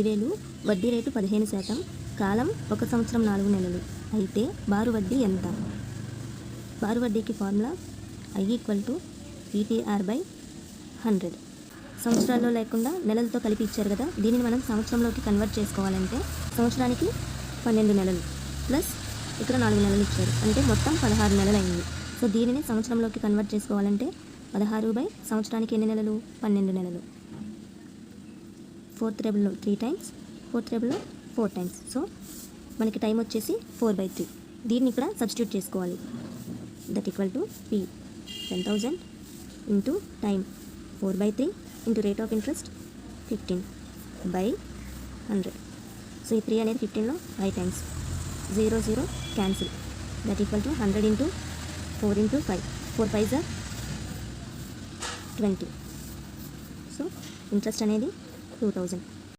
పదివేలు వడ్డీ రేటు పదిహేను శాతం కాలం ఒక సంవత్సరం నాలుగు నెలలు. అయితే బారు వడ్డీ ఎంత? బారు వడ్డీకి formula I equal to PTR by hundred సంవత్సరాల్లో లేకుండా నెలలతో కలిపి ఇచ్చారు కదా దీనిని మనం సంవత్సరంలోకి కన్వర్ట్ చేసుకోవాలంటే సంవత్సరానికి పన్నెండు నెలలు ప్లస్ ఇక్కడ నాలుగు నెలలు ఇచ్చారు. అంటే మొత్తం పదహారు నెలలు అయింది. సో దీనిని సంవత్సరంలోకి కన్వర్ట్ చేసుకోవాలంటే పదహారు బై సంవత్సరానికి ఎన్ని నెలలు? పన్నెండు నెలలు. ఫోర్త్ టేబుల్లో త్రీ టైమ్స్ ఫోర్త్ టేబుల్లో ఫోర్ టైమ్స్. సో మనకి టైం వచ్చేసి ఫోర్ బై త్రీ. దీన్ని ఇక్కడ సబ్స్టిట్యూట్ చేసుకోవాలి. That equal to P. Ten thousand into time four by three into rate of interest fifteen by hundred. So ఈ three అనేది ఫిఫ్టీన్లో five times. Zero zero cancel. That equal to hundred into four into five. Four five jar twenty. So interest అనేది two thousand